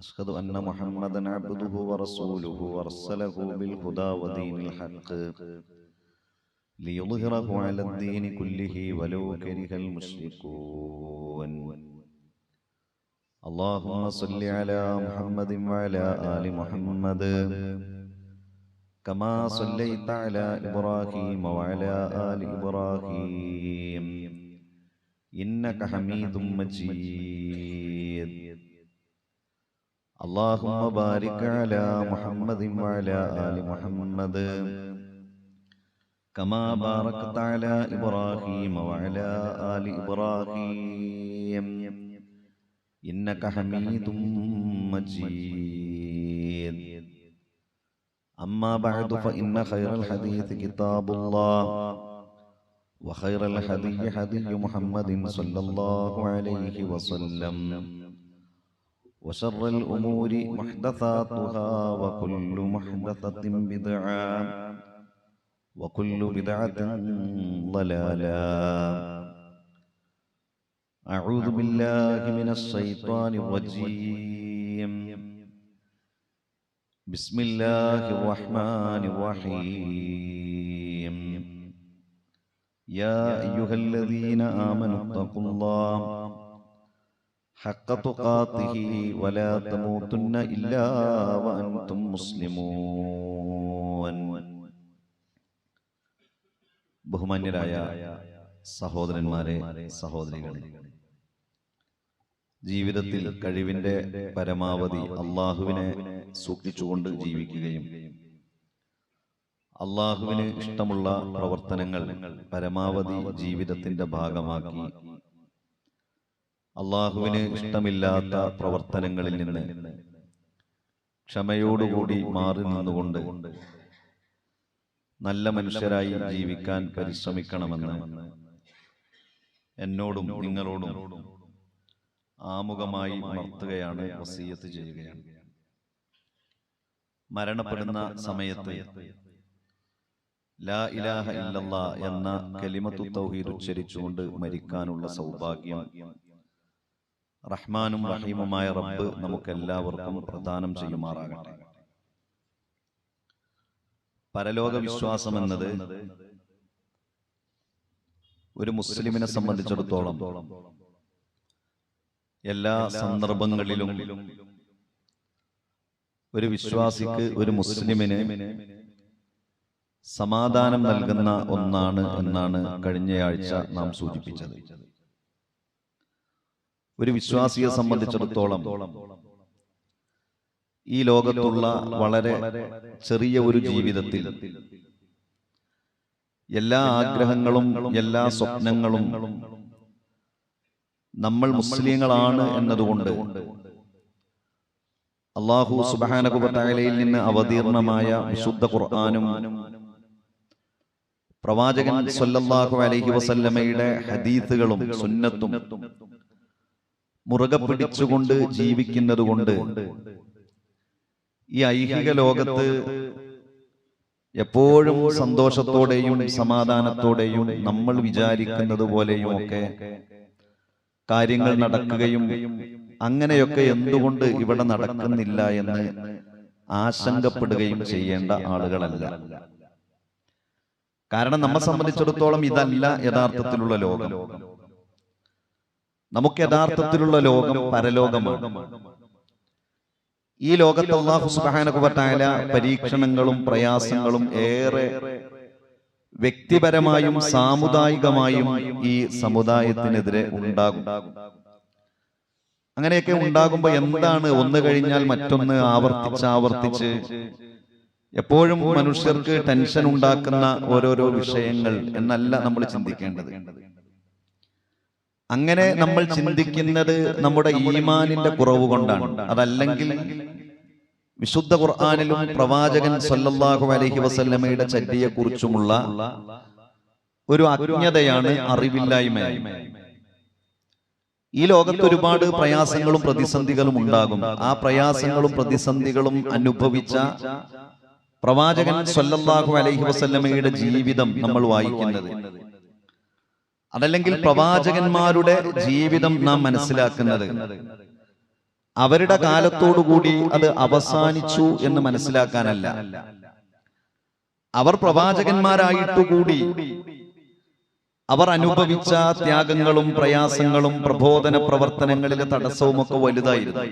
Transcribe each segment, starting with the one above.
أشهد أن محمدا عبده ورسوله أرسله بالهدى ودين الحق ليظهره على الدين كله ولو كره المشركون اللهم صل على محمد وعلى آل محمد كما صليت على إبراهيم وعلى آل إبراهيم إنك حميد مجيد اللهم بارك على محمد وعلى آل محمد كما باركت على إبراهيم وعلى آل إبراهيم إنك حميد مجيد أما بعد فإن خير الحديث كتاب الله وخير الحديث حديث محمد صلى الله عليه وسلم وشر الأمور محدثاتها وكل محدثة بدعة وكل بدعة ضلالة. أعوذ بالله من الشيطان الرجيم. بسم الله الرحمن الرحيم. يا أيها الذين آمنوا اتقوا الله. حق تقاته ولا تموتن إلا وأنتم مسلمون ബഹുമാന്യരായ സഹോദരന്മാരെ സഹോദരികളെ ജീവിതത്തിൽ കഴിവിന്റെ പരമാവധി അള്ളാഹുവിനെ സൂക്ഷിച്ചുകൊണ്ട് ജീവിക്കുകയും അള്ളാഹുവിന് ഇഷ്ടമുള്ള പ്രവർത്തനങ്ങൾ പരമാവധി ജീവിതത്തിന്റെ ഭാഗമാക്കി അള്ളാഹുവിന് ഇഷ്ടമില്ലാത്ത പ്രവർത്തനങ്ങളിൽ നിന്ന് ക്ഷമയോടുകൂടി മാറി നിന്നുകൊണ്ട് നല്ല മനുഷ്യരായി ജീവിക്കാൻ പരിശ്രമിക്കണമെന്ന് എന്നോടും നിങ്ങളോടും ആമുഖമായി ഉണർത്തുകയാണ് വസീയത്ത് ചെയ്യുകയാണ്. മരണപ്പെടുന്ന സമയത്ത് ലാ ഇലാഹ ഇല്ലല്ലാ എന്ന കലിമത്തു തൗഹീദ് ഉച്ചരിച്ചുകൊണ്ട് മരിക്കാനുള്ള സൗഭാഗ്യം റഹ്മാനും റഹീമുമായ റബ്ബ് നമുക്കെല്ലാവർക്കും പ്രദാനം ചെയ്യുമാറാകട്ടെ. പരലോക വിശ്വാസം എന്നത് ഒരു മുസ്ലിമിനെ സംബന്ധിച്ചിടത്തോളം എല്ലാ സന്ദർഭങ്ങളിലും ഒരു വിശ്വാസിക്ക് ഒരു മുസ്ലിമിന് സമാധാനം നൽകുന്ന ഒന്നാണ് എന്നാണ് കഴിഞ്ഞയാഴ്ച നാം സൂചിപ്പിച്ചത്. ഒരു വിശ്വാസിയെ സംബന്ധിച്ചിടത്തോളം ഈ ലോകത്തുള്ള വളരെ ചെറിയ ഒരു ജീവിതത്തിൽ എല്ലാ ആഗ്രഹങ്ങളും എല്ലാ സ്വപ്നങ്ങളും നമ്മൾ മുസ്ലിങ്ങളാണ് എന്നതുകൊണ്ട് അള്ളാഹു സുബാനകുബത്തായാലയിൽ നിന്ന് അവതീർണമായ വിശുദ്ധ ഖുർആാനും പ്രവാചകൻ സൊല്ലാഹു അലൈഹി വസല്ലമയുടെ ഹദീത്തുകളും സുന്നത്തും മുറുകെ പിടിച്ചുകൊണ്ട് ജീവിക്കുന്നത് കൊണ്ട് ഈ ഐഹിക ലോകത്ത് എപ്പോഴും സന്തോഷത്തോടെയും സമാധാനത്തോടെയും നമ്മൾ വിചാരിക്കുന്നത് പോലെയും ഒക്കെ കാര്യങ്ങൾ നടക്കുകയും അങ്ങനെയൊക്കെ എന്തുകൊണ്ട് ഇവിടെ നടക്കുന്നില്ല എന്ന് ആശങ്കപ്പെടുകയും ചെയ്യേണ്ട ആളുകളല്ല. കാരണം നമ്മെ സംബന്ധിച്ചിടത്തോളം ഇതല്ല യഥാർത്ഥത്തിലുള്ള ലോകം. നമുക്ക് യഥാർത്ഥത്തിലുള്ള ലോകം പരലോകമാണ്. ഈ ലോകത്ത് അള്ളാഹു സുബാനകുബത്തായ പരീക്ഷണങ്ങളും പ്രയാസങ്ങളും ഏറെ വ്യക്തിപരമായും സാമുദായികമായും ഈ സമുദായത്തിനെതിരെ ഉണ്ടാകും. അങ്ങനെയൊക്കെ ഉണ്ടാകുമ്പോ എന്താണ് ഒന്ന് കഴിഞ്ഞാൽ മറ്റൊന്ന് ആവർത്തിച്ച് ആവർത്തിച്ച് എപ്പോഴും മനുഷ്യർക്ക് ടെൻഷൻ ഉണ്ടാക്കുന്ന ഓരോരോ വിഷയങ്ങൾ എന്നല്ല നമ്മൾ ചിന്തിക്കേണ്ടത്. അങ്ങനെ നമ്മൾ ചിന്തിക്കുന്നത് നമ്മുടെ ഈമാനിന്റെ കുറവ് കൊണ്ടാണ്. അതല്ലെങ്കിൽ വിശുദ്ധ ഖുർആാനിലും പ്രവാചകൻ സല്ലല്ലാഹു അലൈഹി വസല്ലമയുടെ ചര്യയെ കുറിച്ചുമുള്ള ഒരു അജ്ഞതയാണ് അറിവില്ലായ്മ. ഈ ലോകത്ത് ഒരുപാട് പ്രയാസങ്ങളും പ്രതിസന്ധികളും ഉണ്ടാകും. ആ പ്രയാസങ്ങളും പ്രതിസന്ധികളും അനുഭവിച്ച പ്രവാചകൻ സല്ലല്ലാഹു അലൈഹി വസല്ലമയുടെ ജീവിതം നമ്മൾ വായിക്കുന്നത്. അതല്ലെങ്കിൽ പ്രവാചകന്മാരുടെ ജീവിതം നാം മനസ്സിലാക്കുന്നത്. അവരുടെ കാലത്തോടുകൂടി അത് അവസാനിച്ചു എന്ന് മനസ്സിലാക്കാനല്ല. അവർ പ്രവാചകന്മാരായിട്ടുകൂടി അവർ അനുഭവിച്ച ത്യാഗങ്ങളും പ്രയാസങ്ങളും പ്രബോധന പ്രവർത്തനങ്ങളിലെ തടസ്സവും ഒക്കെ വലുതായിരുന്നു.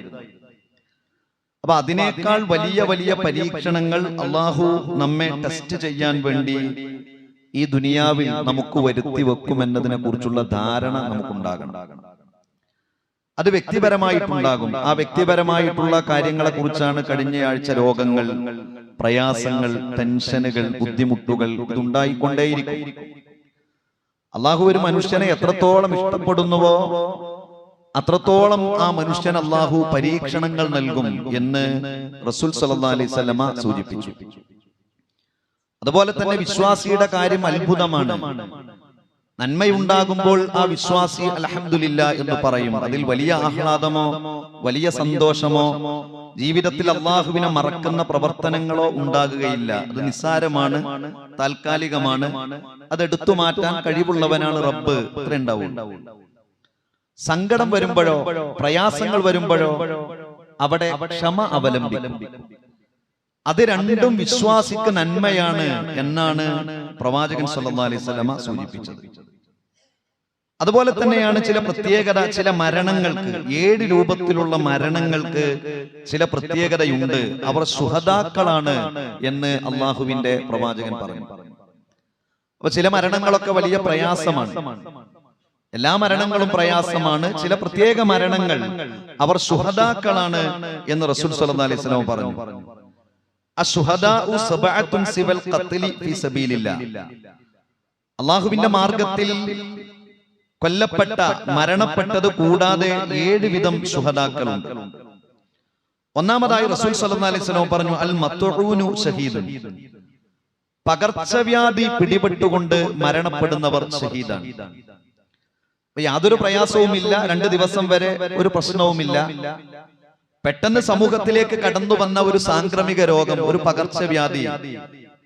അപ്പൊ അതിനേക്കാൾ വലിയ വലിയ പരീക്ഷണങ്ങൾ അള്ളാഹു നമ്മെ ടെസ്റ്റ് ചെയ്യാൻ വേണ്ടി ഈ ദുനിയാവിൽ നമുക്ക് വരുത്തി വെക്കുമെന്നതിനെ കുറിച്ചുള്ള ധാരണ നമുക്കുണ്ടാകണം. അത് വ്യക്തിപരമായിട്ടുണ്ടാകും. ആ വ്യക്തിപരമായിട്ടുള്ള കാര്യങ്ങളെ കുറിച്ചാണ് കഴിഞ്ഞയാഴ്ച രോഗങ്ങൾ പ്രയാസങ്ങൾ ടെൻഷനുകൾ ബുദ്ധിമുട്ടുകൾ ഇതുണ്ടായിക്കൊണ്ടേയിരിക്കും. അള്ളാഹു ഒരു മനുഷ്യനെ എത്രത്തോളം ഇഷ്ടപ്പെടുന്നുവോ അത്രത്തോളം ആ മനുഷ്യൻ അള്ളാഹു പരീക്ഷണങ്ങൾ നൽകും എന്ന് റസൂൽ സല്ലാ അലൈസ് സൂചിപ്പിച്ചു. അതുപോലെ തന്നെ വിശ്വാസിയുടെ കാര്യം അത്ഭുതമാണ്. നന്മയുണ്ടാകുമ്പോൾ ആ വിശ്വാസി അലഹമില്ല എന്ന് പറയും. അതിൽ വലിയ ആഹ്ലാദമോ വലിയ സന്തോഷമോ ജീവിതത്തിൽ അള്ളാഹുവിനെ മറക്കുന്ന പ്രവർത്തനങ്ങളോ ഉണ്ടാകുകയില്ല. അത് നിസ്സാരമാണ് താൽക്കാലികമാണ്. അത് എടുത്തു മാറ്റാൻ കഴിവുള്ളവനാണ് റബ്ബ്. അത്ര ഉണ്ടാവും സങ്കടം വരുമ്പോഴോ പ്രയാസങ്ങൾ വരുമ്പോഴോ അവിടെ ക്ഷമ അവലംബിക്കും. അത് രണ്ടും വിശ്വാസിക്ക് നന്മയാണ് എന്നാണ് പ്രവാചകൻ സല്ലാ അലൈഹി സൂചിപ്പിച്ചത്. അതുപോലെ തന്നെയാണ് ചില പ്രത്യേകത ചില മരണങ്ങൾക്ക് ഏഴ് രൂപത്തിലുള്ള മരണങ്ങൾക്ക് ചില പ്രത്യേകതയുണ്ട്. അവർ സുഹതാക്കളാണ് എന്ന് അള്ളാഹുവിന്റെ പ്രവാചകൻ പറഞ്ഞു. അപ്പൊ ചില മരണങ്ങളൊക്കെ വലിയ പ്രയാസമാണ്. എല്ലാ മരണങ്ങളും പ്രയാസമാണ്. ചില പ്രത്യേക മരണങ്ങൾ അവർ സുഹതാക്കളാണ് എന്ന് റസൂൽ സല്ലാ അലൈഹി വസല്ലം പറഞ്ഞു. അള്ളാഹുവിന്റെ മാർഗത്തിൽ കൊല്ലപ്പെട്ട മരണപ്പെട്ടത് കൂടാതെ ഏഴ് വിധം സുഹദാക്കളുണ്ട്. ഒന്നാമതായി റസൂൽ സല്ലല്ലാഹു അലൈഹി വസല്ലം പറഞ്ഞു അൽ മത്ഊനു ഷഹീദുൻ. പകർച്ചവ്യാധി പിടിപെട്ടുകൊണ്ട് മരണപ്പെടുന്നവർ ഷഹീദാണ്. യാതൊരു പ്രയാസവുമില്ല രണ്ട് ദിവസം വരെ ഒരു പ്രശ്നവുമില്ല. പെട്ടെന്ന് സമൂഹത്തിലേക്ക് കടന്നു വന്ന ഒരു സാംക്രമിക രോഗം ഒരു പകർച്ചവ്യാധി.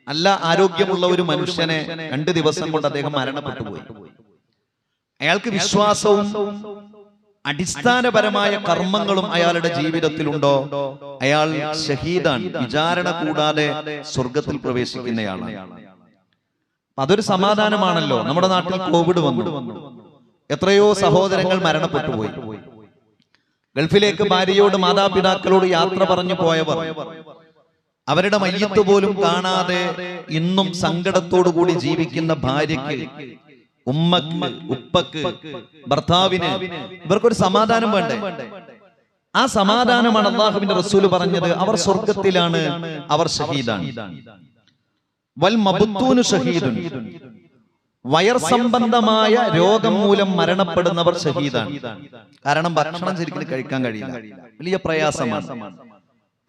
അല്ല ആരോഗ്യമുള്ള ഒരു മനുഷ്യനെ രണ്ട് ദിവസം കൊണ്ട് അദ്ദേഹം മരണപ്പെട്ടു പോയി. അയാൾക്ക് വിശ്വാസവും അടിസ്ഥാനപരമായ കർമ്മങ്ങളും അയാളുടെ ജീവിതത്തിലുണ്ടോ? അയാൾ ഷഹീദാണ് വിചാരണ കൂടാതെ സ്വർഗത്തിൽ പ്രവേശിക്കുന്നയാളാണ്. അതൊരു സമാധാനമാണല്ലോ. നമ്മുടെ നാട്ടിൽ കോവിഡ് വന്നു. എത്രയോ സഹോദരങ്ങൾ മരണപ്പെട്ടു പോയി. ഗൾഫിലേക്ക് ഭാര്യയോട് മാതാപിതാക്കളോട് യാത്ര പറഞ്ഞു പോയവർ. അവരുടെ മയ്യത്ത് പോലും കാണാതെ ഇന്നും സങ്കടത്തോടു കൂടി ജീവിക്കുന്ന ഭാര്യയ്ക്ക് ഉമ്മക്ക് ഉപ്പക്ക് ഭർത്താവിന് ഇവർക്കൊരു സമാധാനം വേണ്ടേ? ആ സമാധാനമാണ് അള്ളാഹുവിന്റെ റസൂൽ പറഞ്ഞത്. അവർ സ്വർഗത്തിലാണ് അവർ ഷഹീദാണ്. വൽ മബുത്തൂന് ഷഹീദുൻ. വയർ സംബന്ധമായ രോഗം മൂലം മരണപ്പെടുന്നവർ ഷഹീദാണ് കാരണം ഭക്ഷണം ശരിക്കും കഴിക്കാൻ കഴിയില്ല. വലിയ പ്രയാസമാണ്.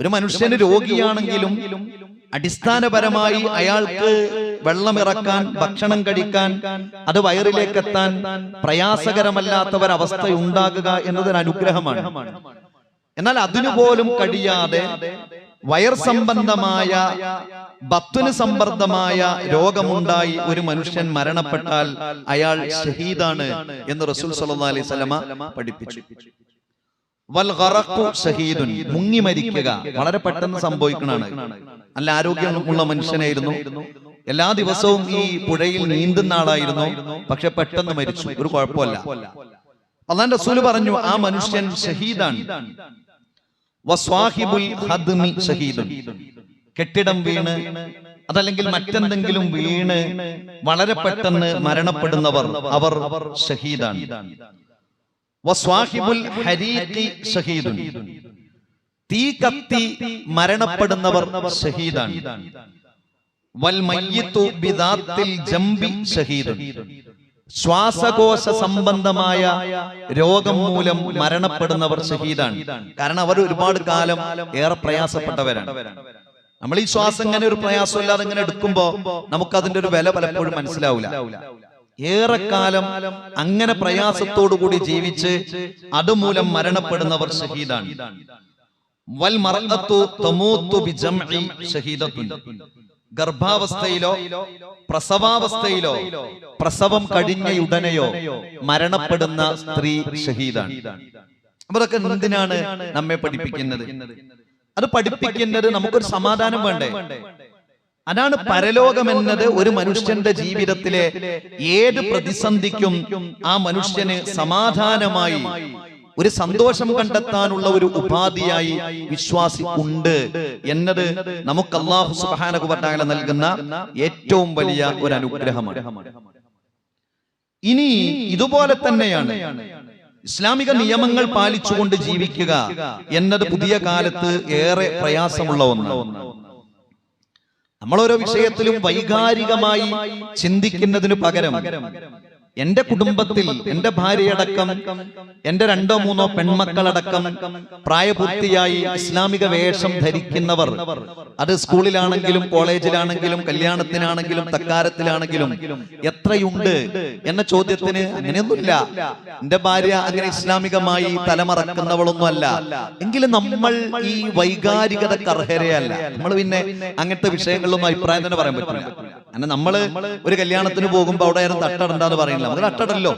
ഒരു മനുഷ്യന് രോഗിയാണെങ്കിലും അടിസ്ഥാനപരമായി അയാൾക്ക് വെള്ളമിറക്കാൻ ഭക്ഷണം കഴിക്കാൻ അത് വയറിലേക്ക് എത്താൻ പ്രയാസകരമല്ലാത്ത ഒരവസ്ഥ ഉണ്ടാകുക എന്നതൊരു അനുഗ്രഹമാണ്. എന്നാൽ അതിനുപോലും കഴിയാതെ വയർ സംബന്ധമായ ബത്തുന് സംബന്ധമായ രോഗമുണ്ടായി ഒരു മനുഷ്യൻ മരണപ്പെട്ടാൽ അയാൾ ഷഹീദാണ് എന്ന് റസൂൽ സല്ലാ അലൈഹി വസല്ലമ പഠിപ്പിച്ചു. ഷഹീദുൻ മുങ്ങി മരിക്കുക. വളരെ പെട്ടെന്ന് സംഭവിക്കണാണ്. നല്ല ആരോഗ്യമുള്ള മനുഷ്യനായിരുന്നു. എല്ലാ ദിവസവും ഈ പുഴയിൽ നീന്തുന്ന ആളായിരുന്നു. പക്ഷെ പെട്ടെന്ന് മരിച്ചു. ഒരു കുഴപ്പമല്ല. അള്ളാൻ റസൂൽ പറഞ്ഞു ആ മനുഷ്യൻ ഷഹീദാണ്. കെട്ടിടം വീണ് അതല്ലെങ്കിൽ മറ്റെന്തെങ്കിലും വീണ് വളരെ പെട്ടെന്ന് മരണപ്പെടുന്നവർ അവർ ഷഹീദാണ്. തീ കത്തി മരണപ്പെടുന്നവർ ഷഹീദാണ്. വൽ മയ്യത്തു ബിദാത്തിൽ ജംബി ഷഹീദുൻ. ശ്വാസകോശ സംബന്ധമായ രോഗം മൂലം മരണപ്പെടുന്നവർ ഷഹീദാണ് കാരണം അവർ ഒരുപാട് കാലം ഏറെ പ്രയാസപ്പെട്ടവരാണ്. നമ്മൾ ഈ ശ്വാസം ഇങ്ങനെ ഒരു പ്രയാസം ഇല്ലാതെ ഇങ്ങനെ എടുക്കുമ്പോ നമുക്ക് അതിന്റെ ഒരു വില പലപ്പോഴും മനസ്സിലാവില്ല. ഏറെക്കാലം അങ്ങനെ പ്രയാസത്തോടു കൂടി ജീവിച്ച് അതുമൂലം മരണപ്പെടുന്നവർ ഷഹീദാണ് വൽ മറത്തു ഷഹീദത്തുൻ ഗർഭാവസ്ഥയിലോ പ്രസവാവസ്ഥയിലോ പ്രസവം കഴിഞ്ഞ കഴിഞ്ഞയുടനെയോ മരണപ്പെടുന്ന സ്ത്രീ ഷഹീദാണ്. അവരൊക്കെ എന്തിനാണ് നമ്മെ പഠിപ്പിക്കുന്നത്? അത് പഠിപ്പിക്കുന്നത് നമുക്കൊരു സമാധാനം വേണ്ടേ? അതാണ് പരലോകം എന്നത് ഒരു മനുഷ്യന്റെ ജീവിതത്തിലെ ഏത് പ്രതിസന്ധിക്കും ആ മനുഷ്യന് സമാധാനമായി ഒരു സന്തോഷം കണ്ടെത്താനുള്ള ഒരു ഉപാധിയായി വിശ്വാസി ഉണ്ട് എന്നത് നമുക്ക് അള്ളാഹു സുബാനകുബാല നൽകുന്ന ഏറ്റവും വലിയ ഒരു അനുഗ്രഹമാണ്. ഇനി ഇതുപോലെ തന്നെയാണ് ഇസ്ലാമിക നിയമങ്ങൾ പാലിച്ചുകൊണ്ട് ജീവിക്കുക എന്നത് പുതിയ കാലത്ത് ഏറെ പ്രയാസമുള്ള ഒന്നാണ്. നമ്മളോരോ വിഷയത്തിലും വൈകാരികമായി ചിന്തിക്കുന്നതിന് പകരം എന്റെ കുടുംബത്തിൽ എന്റെ ഭാര്യയടക്കം എന്റെ രണ്ടോ മൂന്നോ പെൺമക്കളടക്കം പ്രായപൂർത്തിയായി ഇസ്ലാമിക വേഷം ധരിക്കുന്നവർ. അത് സ്കൂളിലാണെങ്കിലും കോളേജിലാണെങ്കിലും കല്യാണത്തിനാണെങ്കിലും തക്കാരത്തിലാണെങ്കിലും എത്രയുണ്ട് എന്ന ചോദ്യത്തിന് അങ്ങനെയൊന്നുമില്ല. എന്റെ ഭാര്യ അങ്ങനെ ഇസ്ലാമികമായി തലമറക്കുന്നവളൊന്നുമല്ല. എങ്കിലും നമ്മൾ ഈ വൈകാരികതക്ക് അർഹരയല്ല നമ്മൾ പിന്നെ അങ്ങനത്തെ വിഷയങ്ങളിലൊന്നും അഭിപ്രായം തന്നെ പറയാൻ പറ്റില്ല അങ്ങനെ നമ്മൾ ഒരു കല്യാണത്തിന് പോകുമ്പോ അവിടെ ആരും തട്ടടണ്ടെന്ന് പറയുന്നില്ല അത് തട്ടടല്ലോ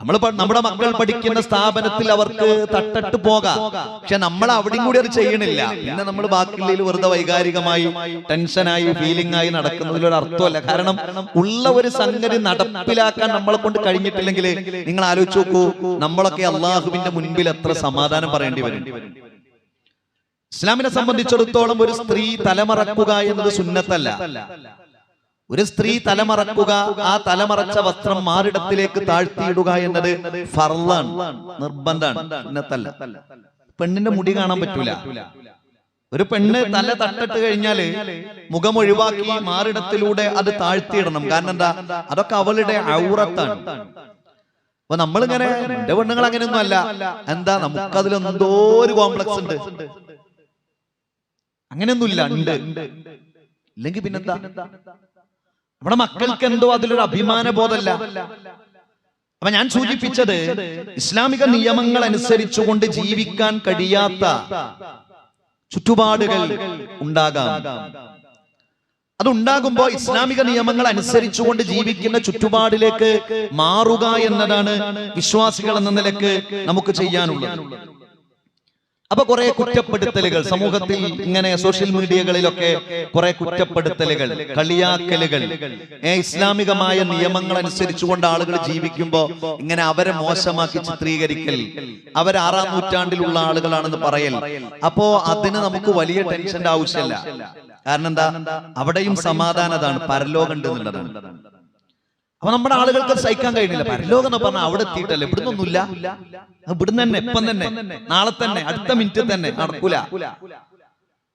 നമ്മൾ നമ്മുടെ മക്കൾ പഠിക്കുന്ന സ്ഥാപനത്തിൽ അവർക്ക് തട്ടട്ട് പോകാം. പക്ഷെ നമ്മൾ അവിടെയും കൂടി അത് ചെയ്യണില്ല. പിന്നെ നമ്മൾ ബാക്കിയുള്ളതിൽ വെറുതെ വൈകാരികമായി ടെൻഷനായി ഫീലിംഗ് ആയി നടക്കുന്നതിൽ ഒരു അർത്ഥമല്ല. കാരണം ഉള്ള ഒരു സംഗതി നടപ്പിലാക്കാൻ നമ്മളെ കൊണ്ട് കഴിഞ്ഞിട്ടില്ലെങ്കിൽ നിങ്ങൾ ആലോചിച്ച് നോക്കൂ നമ്മളൊക്കെ അള്ളാഹുവിന്റെ മുൻപിൽ എത്ര സമാധാനം പറയേണ്ടി വരും. ഇസ്ലാമിനെ സംബന്ധിച്ചിടത്തോളം ഒരു സ്ത്രീ തലമറക്കുക എന്നത് സുന്നത്തല്ല. ഒരു സ്ത്രീ തലമറക്കുക ആ തലമറച്ച വസ്ത്രം മാറിടത്തിലേക്ക് താഴ്ത്തിയിടുക എന്നത് ഫർലാണ് നിർബന്ധാണ് ഇന്നത്തല്ല. പെണ്ണിന്റെ മുടി കാണാൻ പറ്റൂല. ഒരു പെണ്ണ് തല തട്ടിട്ട് കഴിഞ്ഞാൽ മുഖം ഒഴിവാക്കി മാറിടത്തിലൂടെ അത് താഴ്ത്തിയിടണം. കാരണം എന്താ? അതൊക്കെ അവളുടെ ഔറത്താണ്. അപ്പൊ നമ്മളിങ്ങനെ എന്റെ പെണ്ണുങ്ങൾ അങ്ങനെയൊന്നും അല്ല. എന്താ? നമുക്കതിൽ എന്തോ ഒരു കോംപ്ലക്സ് ഉണ്ട്. അങ്ങനെയൊന്നുമില്ല. ഉണ്ട്. ഇല്ലെങ്കിൽ പിന്നെന്താ? നമ്മുടെ മക്കൾക്ക് എന്തോ അതിലൊരു അഭിമാന ബോധമല്ല അപ്പൊ ഞാൻ സൂചിപ്പിച്ചത് ഇസ്ലാമിക നിയമങ്ങൾ അനുസരിച്ചുകൊണ്ട് ജീവിക്കാൻ കഴിയാത്ത ചുറ്റുപാടുകൾ ഉണ്ടാകാം. അതുണ്ടാകുമ്പോൾ ഇസ്ലാമിക നിയമങ്ങൾ അനുസരിച്ചുകൊണ്ട് ജീവിക്കുന്ന ചുറ്റുപാടിലേക്ക് മാറുക എന്നതാണ് വിശ്വാസികൾ എന്ന നിലയ്ക്ക് നമുക്ക് ചെയ്യാനുള്ളത്. അപ്പൊ കുറെ കുറ്റപ്പെടുത്തലുകൾ സമൂഹത്തിൽ ഇങ്ങനെ സോഷ്യൽ മീഡിയകളിലൊക്കെ കുറെ കുറ്റപ്പെടുത്തലുകൾ കളിയാക്കലുകൾ. ഇസ്ലാമികമായ നിയമങ്ങൾ അനുസരിച്ചുകൊണ്ട് ആളുകൾ ജീവിക്കുമ്പോ ഇങ്ങനെ അവരെ മോശമാക്കി ചിത്രീകരിക്കൽ. അവർ ആറാം നൂറ്റാണ്ടിലുള്ള ആളുകളാണെന്ന് പറയൽ. അപ്പോ അതിന് നമുക്ക് വലിയ ടെൻഷന്റെ ആവശ്യമല്ല. കാരണം എന്താ? അവിടെയും സമാധാനതാണ് പരലോകമുണ്ട് എന്നുള്ളതാണ് അപ്പൊ നമ്മുടെ ആളുകൾക്ക് സഹിക്കാൻ കഴിയുന്നില്ല. പരലോകം എന്ന് പറഞ്ഞാൽ അവിടെ എത്തിയിട്ടല്ലേ? ഇവിടുന്നൊന്നുമില്ല ഇവിടുന്ന് തന്നെ ഇപ്പം തന്നെ നാളെ തന്നെ അടുത്ത മിനിറ്റ് തന്നെ നടക്കൂല.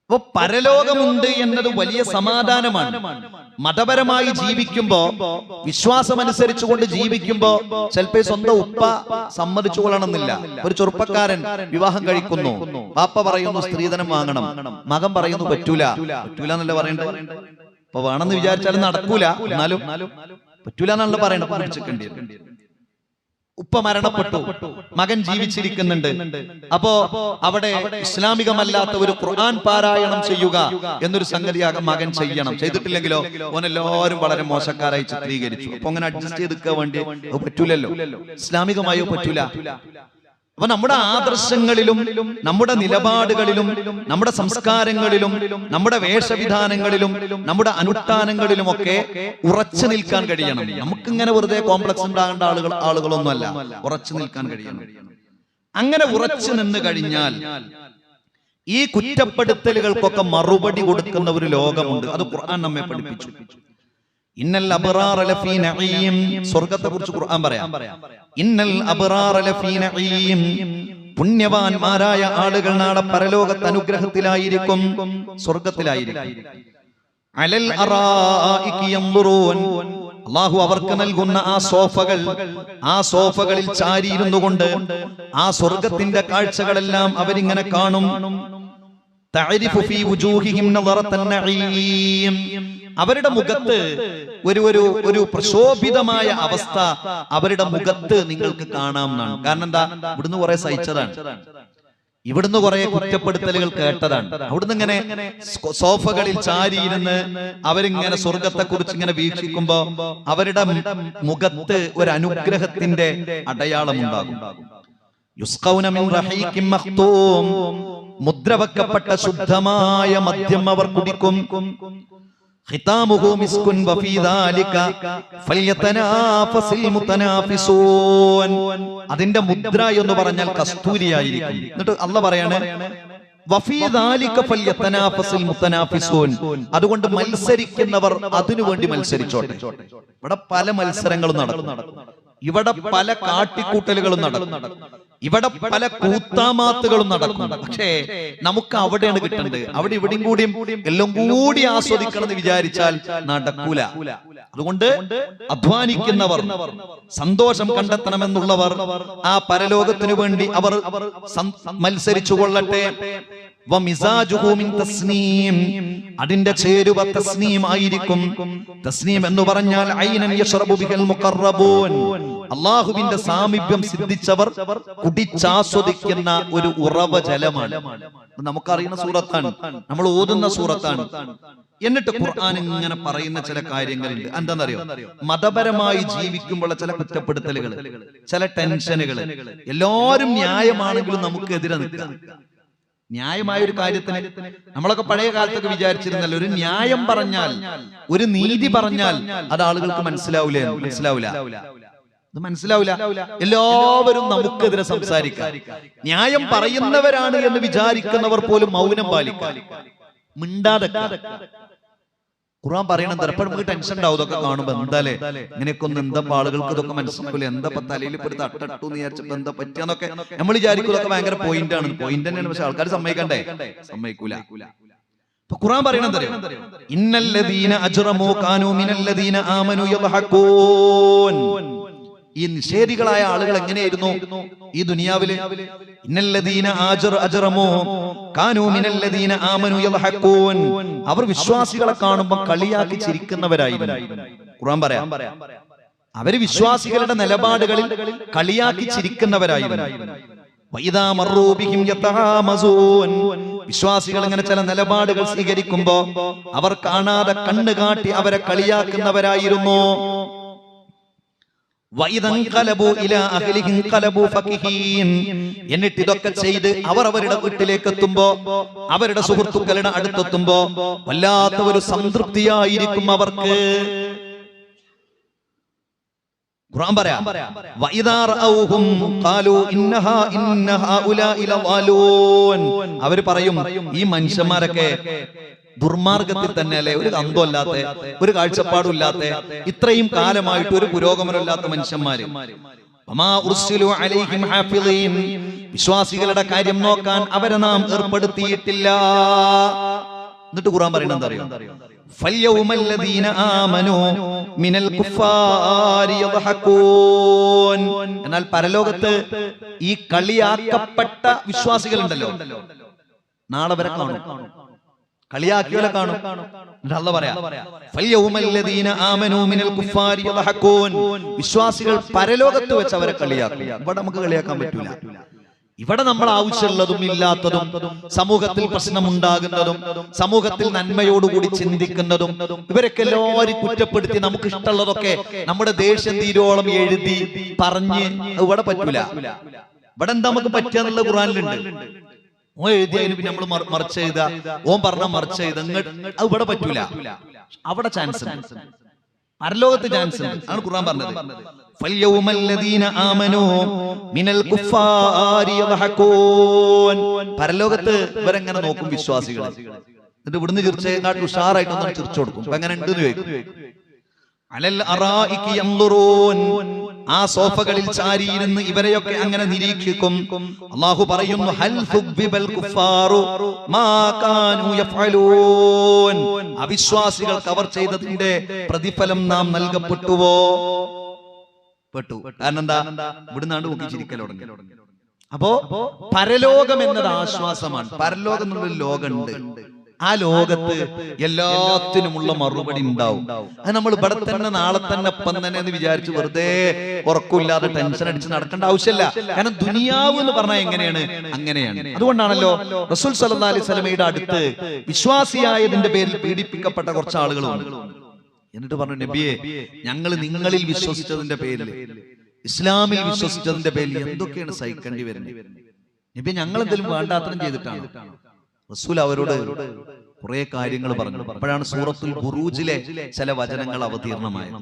അപ്പൊ പരലോകമുണ്ട് എന്നത് വലിയ സമാധാനമാണ്. മതപരമായി ജീവിക്കുമ്പോ വിശ്വാസം അനുസരിച്ചുകൊണ്ട് ജീവിക്കുമ്പോ ചിലപ്പോ സ്വന്തം ഉപ്പ സമ്മതിച്ചു കൊള്ളണമെന്നില്ല ഒരു ചെറുപ്പക്കാരൻ വിവാഹം കഴിക്കുന്നു. പാപ്പ പറയുന്നു സ്ത്രീധനം വാങ്ങണം. മകൻ പറയുന്നു പറ്റൂല. പറ്റൂല. എന്നല്ല പറയണ്ടത് അപ്പൊ വേണമെന്ന് വിചാരിച്ചാലും നടക്കൂല. എന്നാലും പറ്റൂല എന്നാണല്ലോ പറയണത് പിടിച്ചിട്ടുണ്ട് ഉപ്പ മരണപ്പെട്ടു. മകൻ ജീവിച്ചിരിക്കുന്നുണ്ട് അപ്പോ അവിടെ ഇസ്ലാമികമല്ലാത്ത ഒരു ഖുർആൻ പാരായണം ചെയ്യുക എന്നൊരു സംഗതിയാകും മകൻ ചെയ്യണം. ചെയ്തിട്ടില്ലെങ്കിലോ? ഓനെല്ലാവരും വളരെ മോശക്കാരായി ചിത്രീകരിച്ചു. അപ്പൊ അങ്ങനെ അഡ്ജസ്റ്റ് ചെയ്തിക്കാൻ വേണ്ടി പറ്റൂലല്ലോ? ഇസ്ലാമികമായോ പറ്റൂല. അപ്പൊ നമ്മുടെ ആദർശങ്ങളിലും നമ്മുടെ നിലപാടുകളിലും നമ്മുടെ സംസ്കാരങ്ങളിലും നമ്മുടെ വേഷവിധാനങ്ങളിലും നമ്മുടെ അനുഷ്ഠാനങ്ങളിലും ഒക്കെ ഉറച്ചു നിൽക്കാൻ കഴിയണം. നമുക്കിങ്ങനെ വെറുതെ കോംപ്ലക്സ് ഉണ്ടാകേണ്ട ആളുകൾ ആളുകളൊന്നുമല്ല. ഉറച്ചു നിൽക്കാൻ കഴിയണം. അങ്ങനെ ഉറച്ചു നിന്ന് കഴിഞ്ഞാൽ ഈ കുറ്റപ്പെടുത്തലുകൾക്കൊക്കെ മറുപടി കൊടുക്കുന്ന ഒരു ലോകമുണ്ട്. അത് ഖുർആൻ നമ്മെ പഠിപ്പിച്ചു. ഇന്നൽ ലഫീ നഈം സ്വർഗത്തെക്കുറിച്ച് ഖുർആൻ പറയാം. ഇന്നൽ ലഫീ നഈം പുണ്യവാന്മാരായ ആളുകൾ നാളെ പരലോകത്ത് അനുഗ്രഹത്തിലായിരിക്കും സ്വർഗത്തിലായിരിക്കും അലൽ അള്ളാഹു അവർക്ക് നൽകുന്ന ആ സോഫകൾ ആ സോഫകളിൽ ചാരിയിരുന്നു കൊണ്ട് ആ സ്വർഗത്തിന്റെ കാഴ്ചകളെല്ലാം അവരിങ്ങനെ കാണും. തഅരിഫു ഫീ വുജൂഹിഹിം നഈം. അവരുടെ മുഖത്ത് ഒരു ഒരു ഒരു പ്രശോഭിതമായ അവസ്ഥ അവരുടെ മുഖത്ത് നിങ്ങൾക്ക് കാണാം എന്നാണ്. കാരണം എന്താ? ഇവിടുന്ന് കുറെ സഹിച്ചതാണ്. ഇവിടുന്ന് കുറെ കുറ്റപ്പെടുത്തലുകൾ കേട്ടതാണ്. അവിടുന്ന് ഇങ്ങനെ സോഫകളിൽ ചാരിയിരുന്ന് അവരിങ്ങനെ സ്വർഗത്തെ കുറിച്ച് ഇങ്ങനെ വീക്ഷിക്കുമ്പോ അവരുടെ മുഖത്ത് ഒരു അനുഗ്രഹത്തിന്റെ അടയാളം മഖ്തൂം. മുദ്രവക്കപ്പെട്ട ശുദ്ധമായ മദ്യം അവർ കുടിക്കും. അതിന്റെ മുദ്ര എന്ന് പറഞ്ഞാൽ കസ്തൂരിയായിരിക്കും. എന്നിട്ട് അല്ല പറയാണ് അതുകൊണ്ട് മത്സരിക്കുന്നവർ അതിനുവേണ്ടി മത്സരിച്ചോട്ടെ. ഇവിടെ പല മത്സരങ്ങളും നടക്കും. ഇവിടെ പല കാട്ടിക്കൂട്ടലുകളും നടക്കും. ഇവിടെ പല കൂത്താമാത്തുകളും നടക്കും. പക്ഷേ നമുക്ക് അവിടെയാണ് കിട്ടേണ്ടത്. അവിടെ ഇവിടെയും കൂടിയും എല്ലാം കൂടി ആസ്വദിക്കണം എന്ന് വിചാരിച്ചാൽ നടക്കൂല. അതുകൊണ്ട് അധ്വാനിക്കുന്നവർ സന്തോഷം കണ്ടെത്തണമെന്നുള്ളവർ ആ പരലോകത്തിനു വേണ്ടി അവർ മത്സരിച്ചു കൊള്ളട്ടെ. അതിന്റെ ചേരുവ തസ്നീം ആയിരിക്കും. തസ്നീം എന്ന് പറഞ്ഞാൽ അള്ളാഹുവിന്റെ സാമീപ്യം സിദ്ധിച്ചവർ കുടിച്ചാസ്വദിക്കുന്ന ഒരു ഉറവ ജലമാണ്. നമുക്കറിയുന്ന സൂറത്താണ്. നമ്മൾ ഓതുന്ന സൂറത്താണ്. എന്നിട്ട് ഖുർആൻ ഇങ്ങനെ പറയുന്ന ചില കാര്യങ്ങളുണ്ട്. എന്താണെന്നറിയോ മതപരമായി ജീവിക്കുമ്പോൾ ചില കുറ്റപ്പെടുത്തലുകൾ ചില ടെൻഷനുകൾ എല്ലാവരും ന്യായമാണെങ്കിലും നമുക്ക് എതിരെ നിൽക്കാം. ന്യായമായ ഒരു കാര്യത്തിന് നമ്മളൊക്കെ പഴയ കാലത്തൊക്കെ വിചാരിച്ചിരുന്നല്ലോ. ഒരു ന്യായം പറഞ്ഞാൽ ഒരു നീതി പറഞ്ഞാൽ അത് ആളുകൾക്ക് മനസ്സിലാവൂല? മനസ്സിലാവൂല? അത് മനസ്സിലാവില്ല എല്ലാവരും നമുക്കെതിരെ സംസാരിക്കാം. ന്യായം പറയുന്നവരാണ് എന്ന് വിചാരിക്കുന്നവർ പോലും മൗനം പാലിക്കാം. മിണ്ടാതെ ഖുർആൻ പറയണം എപ്പോഴും നമുക്ക് ടെൻഷൻ ഉണ്ടാവും ഇതൊക്കെ കാണുമ്പോ. എന്താലേ? ഇങ്ങനെയൊക്കെ ഒന്ന് എന്താ ആളുകൾക്ക് ഇതൊക്കെ മനസ്സിലാക്കില്ല എന്താ തലയിൽ ഇപ്പൊ തട്ടട്ടു എന്ന് വിചാരിച്ചപ്പോ എന്താ പറ്റിയെന്നൊക്കെ നമ്മൾ വിചാരിക്കും ഇതൊക്കെ ഭയങ്കര പോയിന്റ് ആണ്. പോയിന്റ് തന്നെയാണ്. പക്ഷെ ആൾക്കാർ സമ്മതിക്കണ്ടേ? സമ്മതിക്കൂല. ഖുറാൻ പറയണം? ഇന്നല്ലദീന അജ്റമു കാനു മിനല്ലദീന ആമനു ഈ നിഷേധികളായ ആളുകൾ എങ്ങനെയായിരുന്നു? ഈ ദുനിയാവിൽ? ഇന്നല്ലദീന കാനൂ മിനല്ലദീന അവർ വിശ്വാസികളെ കാണുമ്പോൾ കളിയാക്കി ചിരിക്കുന്നവരായിരുന്നു. ഖുർആൻ പറയാം. അവർ വിശ്വാസികളുടെ നിലപാടുകളിൽ കളിയാക്കി ചിരിക്കുന്നവരായിരുന്നു. വിശ്വാസികൾ ഇങ്ങനെ ചില നിലപാടുകൾ സ്വീകരിക്കുമ്പോ അവർ കാണാതെ കണ്ണുകാട്ടി അവരെ കളിയാക്കുന്നവരായിരുന്നു. എന്നിട്ട് ഇതൊക്കെ ചെയ്ത് അവർ അവരുടെ വീട്ടിലേക്ക് എത്തുമ്പോ അവരുടെ സുഹൃത്തുക്കളുടെ അടുത്തെത്തുമ്പോ വല്ലാത്ത ഒരു സംതൃപ്തിയായിരിക്കും അവർക്ക്. ഖുർആൻ പറയാം. ഉലാഇ അവർ പറയും ഈ മനുഷ്യന്മാരൊക്കെ ദുർമാർഗത്തിൽ തന്നെ അല്ലെ? ഒരു അന്തമല്ലാത്ത ഒരു കാഴ്ചപ്പാടും ഇല്ലാത്ത ഇത്രയും കാലമായിട്ട് ഒരു പുരോഗമനമില്ലാത്ത മനുഷ്യന്മാര്. വിശ്വാസികളുടെ കാര്യം നോക്കാൻ അവരെ നാം ഏർപ്പെടുത്തിയിട്ടില്ല. എന്നിട്ട് കുറാൻ പറയുന്നത് അറിയോ? എന്നാൽ പരലോകത്ത് ഈ കളിയാക്കപ്പെട്ട വിശ്വാസികളുണ്ടല്ലോ. നാളെ വരെ കാണും. കളിയാക്കിയോലെ കാണും. അള്ള പറയാം വിശ്വാസികൾ പരലോകത്ത് വെച്ച് അവരെ കളിയാക്കും. ഇവിടെ നമുക്ക് കളിയാക്കാൻ പറ്റൂല. ഇവിടെ നമ്മൾ ആവശ്യമുള്ളതും ഇല്ലാത്തതും സമൂഹത്തിൽ പ്രശ്നമുണ്ടാകുന്നതും സമൂഹത്തിൽ നന്മയോടുകൂടി ചിന്തിക്കുന്നതും ഇവരൊക്കെ എല്ലാവരും കുറ്റപ്പെടുത്തി നമുക്ക് ഇഷ്ടമുള്ളതൊക്കെ നമ്മുടെ ദേഷ്യം തീരോളം എഴുതി പറഞ്ഞ് ഇവിടെ പറ്റൂല. ഇവിടെ എന്താ നമുക്ക് പറ്റുക എന്നുള്ള ഖുറാനിലുണ്ട് ഓൻ എഴുതിയതിന് പിന്നെ നമ്മൾ മറിച്ച് എഴുതുക ഓൻ പറഞ്ഞ മറിച്ച് എഴുതുക ഇങ്ങോട്ട് അത് ഇവിടെ പറ്റൂല അവിടെ ചാൻസ് ഉണ്ട് പരലോകത്ത് ചാൻസ് ഉണ്ട് ആണ് ഖുർആൻ പറഞ്ഞത് فاليوم الذين آمنوا من الكفار يضحكون പരലോകത്ത് ഇവരെങ്ങനെ നോക്കും വിശ്വാസികൾ എന്നിട്ട് ഇവിടുന്ന് ചിരിച്ചേങ്ങാട്ട് ഉഷാറായിട്ട് ഒന്ന് ചിരിച്ചു കൊടുക്കും അപ്പൊ എങ്ങനെ ഉണ്ട് ചോദിക്കും അലൽ അറായിക്ക് യൻദുറൂൻ. ആ സോഫകളിൽ ചാരിയിരുന്ന് ഇവരെയൊക്കെ അങ്ങനെ നിരീക്ഷിക്കും. അള്ളാഹു പറയുന്നു ഹൽ കുഫാറു മാ കാനു യഫ്അലൂൻ. അവിശ്വാസികൾക്ക് അവർ ചെയ്തതിന്റെ പ്രതിഫലം നാം നൽകപ്പെട്ടുവോ? പെട്ടു. കാരണം എന്താ? ഇവിടുന്നാണ് ചിരിക്കൽ അപ്പോ പരലോകം എന്നത് ആശ്വാസമാണ്. പരലോകം എന്നുള്ളൊരു ലോകമുണ്ട്. ആ ലോകത്ത് എല്ലാത്തിനുമുള്ള മറുപടി ഉണ്ടാവും. അത് നമ്മൾ ഇവിടെ തന്നെ നാളെ തന്നെ ഒപ്പം തന്നെ എന്ന് വിചാരിച്ച് വെറുതെ ഉറക്കമില്ലാതെ ടെൻഷൻ അടിച്ച് നടക്കേണ്ട ആവശ്യമില്ല. കാരണം ദുനിയാവ് എന്ന് പറഞ്ഞാൽ എങ്ങനെയാണ്? അങ്ങനെയാണ്. അതുകൊണ്ടാണല്ലോ റസൂൽ സല്ലല്ലാഹു അലൈഹി സ്വലമയുടെ അടുത്ത് വിശ്വാസിയായതിന്റെ പേരിൽ പീഡിപ്പിക്കപ്പെട്ട കുറച്ച് ആളുകളുണ്ട് എന്നിട്ട് പറഞ്ഞു നബിയെ ഞങ്ങൾ നിങ്ങളിൽ വിശ്വസിച്ചതിന്റെ പേരിൽ ഇസ്ലാമിൽ വിശ്വസിച്ചതിന്റെ പേരിൽ എന്തൊക്കെയാണ് സഹിക്കേണ്ടി വരുന്നത്? നബി ഞങ്ങൾ എന്തെങ്കിലും വേണ്ടാത്തരം ചെയ്തിട്ടാണ്? റസൂൽ അവരോട് കുറെ കാര്യങ്ങൾ പറഞ്ഞു. അപ്പോഴാണ് സൂറത്തുൽ ബുറൂജിലെ ചില വചനങ്ങൾ അവതീർണമായത്.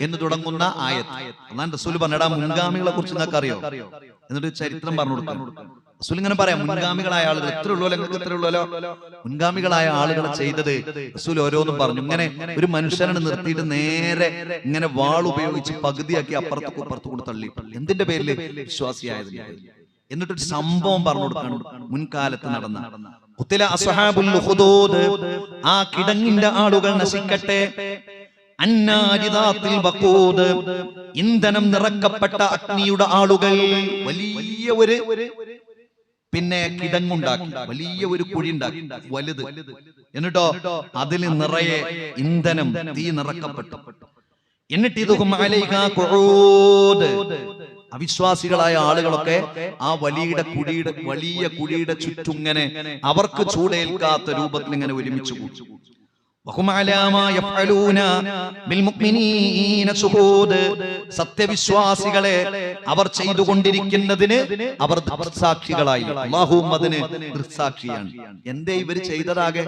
എന്ന് തുടങ്ങുന്ന ആയത് എന്നാൽ റസൂൽ പറഞ്ഞടാ മുൻഗാമികളെ കുറിച്ച് നിങ്ങൾക്ക് അറിയോ എന്നിട്ട് ചരിത്രം പറഞ്ഞു കൊടുക്കാം റസൂൽ ഇങ്ങനെ പറയാം മുൻഗാമികളായ ആളുകൾ എത്ര ഉള്ളോ എത്ര ഉള്ളോ മുൻഗാമികളായ ആളുകൾ ചെയ്തത് റസൂൽ ഓരോന്നും പറഞ്ഞു. ഇങ്ങനെ ഒരു മനുഷ്യനെ നിർത്തിയിട്ട് നേരെ ഇങ്ങനെ വാൾ ഉപയോഗിച്ച് പകുതിയാക്കി അപ്പുറത്ത് അപ്പുറത്ത് കൂടെ തള്ളി. എന്തിന്റെ പേരിൽ വിശ്വാസിയായത് എന്നിട്ടൊരു സംഭവം പറഞ്ഞു കൊടുക്കണം. മുൻകാലത്ത് നടന്ന. ആ കിടങ്ങിന്റെ ആളുകൾ നശിക്കട്ടെ. ഇന്ധനം നിറക്കപ്പെട്ട അഗ്നിയുടെ ആളുകൾ വലിയ ഒരു പിന്നെ കിടങ്ങുണ്ടാക്കി വലിയ ഒരു കുഴി ഉണ്ടാക്കി വലുത്. എന്നിട്ടോ അതിൽ നിറയെ ഇന്ധനം തീ നിറക്കപ്പെട്ടു. എന്നിട്ട് ഇത് അവിശ്വാസികളായ ആളുകളൊക്കെ ആ വലിയ കുഴിയുടെ വലിയ കുഴിയുടെ ചുറ്റുങ്ങനെ അവർക്ക് ചൂടേൽക്കാത്ത രൂപത്തിൽ ഇങ്ങനെ ഒരുമിച്ച് കൂടി. സത്യവിശ്വാസികളെ അവർ ചെയ്തുകൊണ്ടിരിക്കുന്നതിന് അവർ ദൃക്സാക്ഷികളായി. അള്ളാഹുവും ദൃക്സാക്ഷിയാണ്. എന്തേ ഇവർ ചെയ്തതാകെ?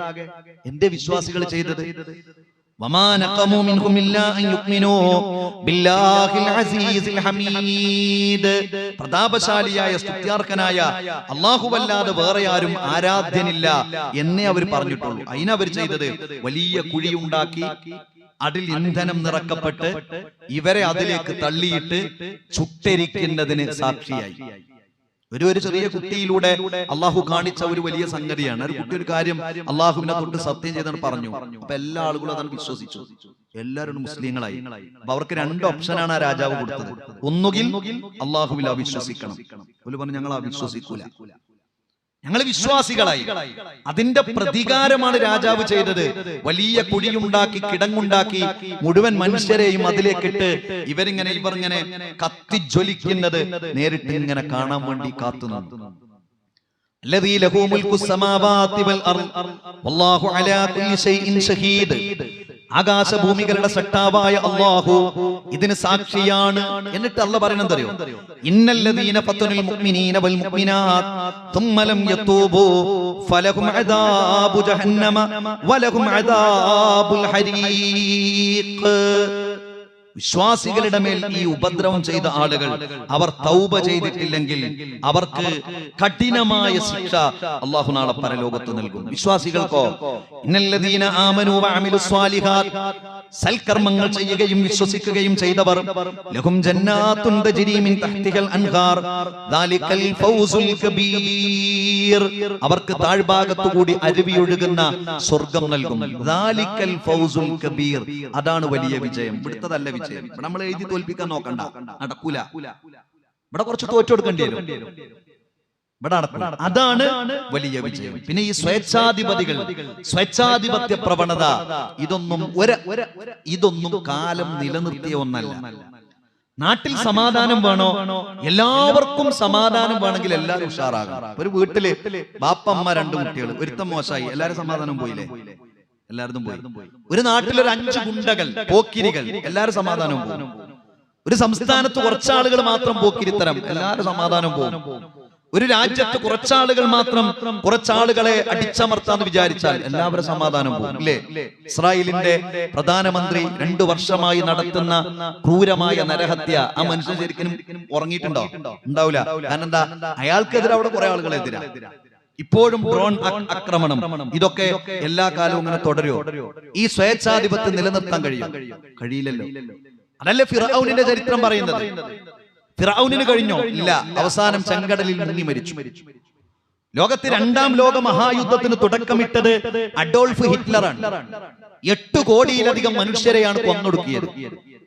എന്റെ വിശ്വാസികൾ ചെയ്തത്? പ്രതാപശാലിയായ സ്തുത്യാർക്കനായ അല്ലാഹുവല്ലാതെ വേറെ ആരും ആരാധ്യനില്ല എന്നേ അവർ പറഞ്ഞിട്ടുള്ളൂ. അതിനവർ ചെയ്തത്? വലിയ കുഴിയുണ്ടാക്കി അതിൽ ഇന്ധനം നിറക്കപ്പെട്ട് ഇവരെ അതിലേക്ക് തള്ളിയിട്ട് ചുട്ടരിക്കുന്നതിന് സാക്ഷിയായി. ഒരു ഒരു ചെറിയ കുട്ടിയിലൂടെ അള്ളാഹു കാണിച്ച ഒരു വലിയ സംഗതിയാണ്. ഒരു കുട്ടി ഒരു കാര്യം അള്ളാഹുവിനെ തൊട്ട് സത്യം ചെയ്താണ് പറഞ്ഞു. അപ്പൊ എല്ലാ ആളുകളും അതാണ് വിശ്വസിച്ചു. എല്ലാവരും മുസ്ലിങ്ങളായി. അപ്പൊ അവർക്ക് രണ്ട് ഓപ്ഷനാണ് ആ രാജാവ് കൊടുത്തത്. ഒന്നുകിൽ അള്ളാഹുവിൽ അവിശ്വസിക്കണം ഒരു പറഞ്ഞു ഞങ്ങൾ അവിശ്വസിക്കൂല ഞങ്ങൾ വിശ്വാസികളായി. അതിന്റെ പ്രതികാരമാണ് രാജാവ് ചെയ്തത്. വലിയ കുഴിയുണ്ടാക്കി കിടങ്ങുണ്ടാക്കി മുഴുവൻ മനുഷ്യരെയും അതിലേക്കിട്ട് ഇവരിങ്ങനെ ഇവർ ഇങ്ങനെ കത്തിജ്വലിക്കുന്നത് നേരിട്ട് ഇങ്ങനെ കാണാൻ വേണ്ടി കാത്തു നിന്നു അലാ ഷഹീദ്. ആകാശഭൂമികളുടെ സട്ടാവായ അള്ളാഹു ഇതിന് സാക്ഷിയാണ് എന്നിട്ട് അല്ല പറയണെന്തറിയോ അറിയോ ഇന്നല്ലദീന മുഅ്മിനീന ഫലഹും അദാബു ജഹന്നമ വലഹും അദാബുൽ ഹരീഖ്. വിശ്വാസികളുടെ മേൽ ഈ ഉപദ്രവം ചെയ്ത ആളുകൾ അവർ തൗബ ചെയ്തിട്ടില്ലെങ്കിൽ അവർക്ക് കഠിനമായ ശിക്ഷ അള്ളാഹു നാളെ പരലോകത്ത് നൽകും വിശ്വാസികൾക്കോ ഇന്നല്ലദീന ആമനു വഅമിലു സ്വാലിഹാത് സൽക്കർമ്മങ്ങൾ ചെയ്യുകയും വിശ്വസിക്കുകയും ചെയ്തവർ ലഹും ജന്നാത്തുൻ തജ്രി മിൻ തഹ്തിഹൽ അൻഹാർ ഫൗസുൽ കബീർ. അവർക്ക് താഴ്ഭാഗത്തു കൂടി അരുവി ഒഴുകുന്ന സ്വർഗം നൽകും ഫൗസുൽ കബീർ. അതാണ് വലിയ വിജയം. ഇവിടുത്തതല്ല വിജയം. ഇവിടെ നമ്മൾ എഴുതി തോൽപ്പിക്കാൻ നോക്കണ്ട. നടക്കൂല. ഇവിടെ കുറച്ച് തോറ്റു കൊടുക്കേണ്ടി വരും. ഇവിടെ നടക്കും. അതാണ് വലിയ വിജയം. പിന്നെ ഈ സ്വേച്ഛാധിപതികൾ. സ്വേച്ഛാധിപത്യ പ്രവണത ഇതൊന്നും ഒരു ഇതൊന്നും കാലം നിലനിർത്തിയ ഒന്നല്ല. നാട്ടിൽ സമാധാനം വേണോ? എല്ലാവർക്കും സമാധാനം വേണമെങ്കിൽ എല്ലാവരും ഉഷാറാകണം. ഒരു വീട്ടിൽ ബാപ്പമ്മ രണ്ടു കുട്ടികൾ ഒരുത്തം മോശമായി. എല്ലാരും സമാധാനം പോയില്ലേ? എല്ലാവരും പോയി. ഒരു നാട്ടിൽ ഒരു അഞ്ച് ഗുണ്ടകൾ പോക്കിരികൾ എല്ലാവരും സമാധാനം പോകും. ഒരു സംസ്ഥാനത്ത് കുറച്ചാളുകൾ മാത്രം പോക്കിരിത്തരം എല്ലാവരും സമാധാനം പോകും. ഒരു രാജ്യത്ത് കുറച്ചാളുകൾ മാത്രം കുറച്ചാളുകളെ അടിച്ചമർത്താന്ന് വിചാരിച്ചാൽ എല്ലാവരും സമാധാനം പോകും അല്ലേ ഇസ്രായേലിന്റെ പ്രധാനമന്ത്രി രണ്ടു വർഷമായി നടത്തുന്ന ക്രൂരമായ നരഹത്യ ആ മനുഷ്യൻ ശരിക്കും ഉറങ്ങിയിട്ടുണ്ടോ? ഉണ്ടാവില്ല. കാരണം എന്താ? അയാൾക്കെതിരെ അവിടെ കുറെ ആളുകളെതിരാ ഇപ്പോഴും ഡ്രോൺ ആക്രമണം. ഇതൊക്കെ എല്ലാ കാലവും ഇങ്ങനെ തുടരുമോ ഈ സ്വേച്ഛാധിപത്യം നിലനിർത്താൻ കഴിയും. കഴിയില്ലല്ലോ. അതല്ലേ ഫിറൌനിന്റെ ചരിത്രം പറയുന്നത്? ഫിറൌനിന് കഴിഞ്ഞോ? ഇല്ല. അവസാനം ചെങ്കടലിൽ മുങ്ങി മരിച്ചു. ലോകത്ത് രണ്ടാം ലോക മഹായുദ്ധത്തിന് തുടക്കമിട്ടത് അഡോൾഫ് ഹിറ്റ്ലറാണ്. എട്ട് കോടിയിലധികം മനുഷ്യരെയാണ് കൊന്നൊടുക്കിയത്.